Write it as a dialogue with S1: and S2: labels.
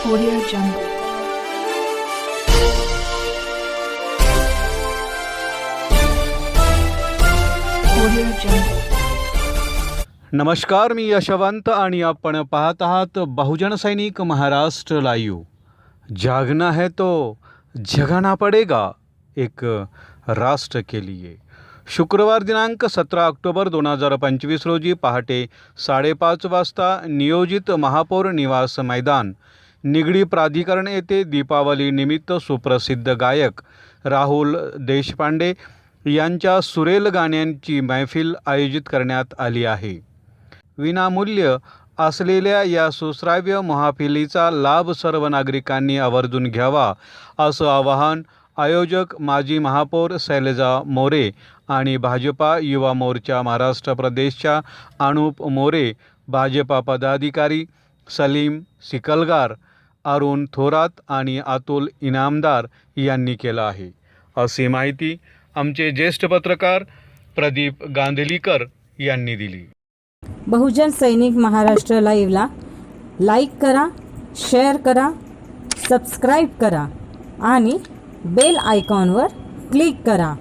S1: Audio Jungle. Audio Jungle.
S2: नमस्कार, मी यशवंत आणि आपण पाहत आहात बहुजन सैनिक महाराष्ट्र लाईव्ह जागना है तो जगाना पडेगा, एक राष्ट्र के लिए शुक्रवार दिनांक सतरा ऑक्टोबर दोन हज़ार पंचवीस रोजी पहाटे साडेपाच वाजता नियोजित महापौर निवास मैदान निगडी प्राधिकरण येथे दीपावलीनिमित्त सुप्रसिद्ध गायक राहुल देशपांडे यांच्या सुरेल गाण्यांची मैफिल आयोजित करण्यात आली आहे. विनामूल्य असलेल्या या सुश्राव्य महाफिलीचा लाभ सर्व नागरिकांनी आवर्जून घ्यावा असं आवाहन आयोजक माजी महापौर शैलजा मोरे आणि भाजपा युवा मोर्चा महाराष्ट्र प्रदेशच्या अनुप मोरे भाजपा पदाधिकारी सलीम सिकलगार अरुण थोरात आणि अतुल इनामदार यांनी केलं आहे. अशी माहिती आमचे ज्येष्ठ पत्रकार प्रदीप गांधलीकर यांनी दिली.
S3: बहुजन सैनिक महाराष्ट्र लाईव्हला लाईक करा शेअर करा सबस्क्राईब करा आणि बेल आयकॉनवर क्लिक करा.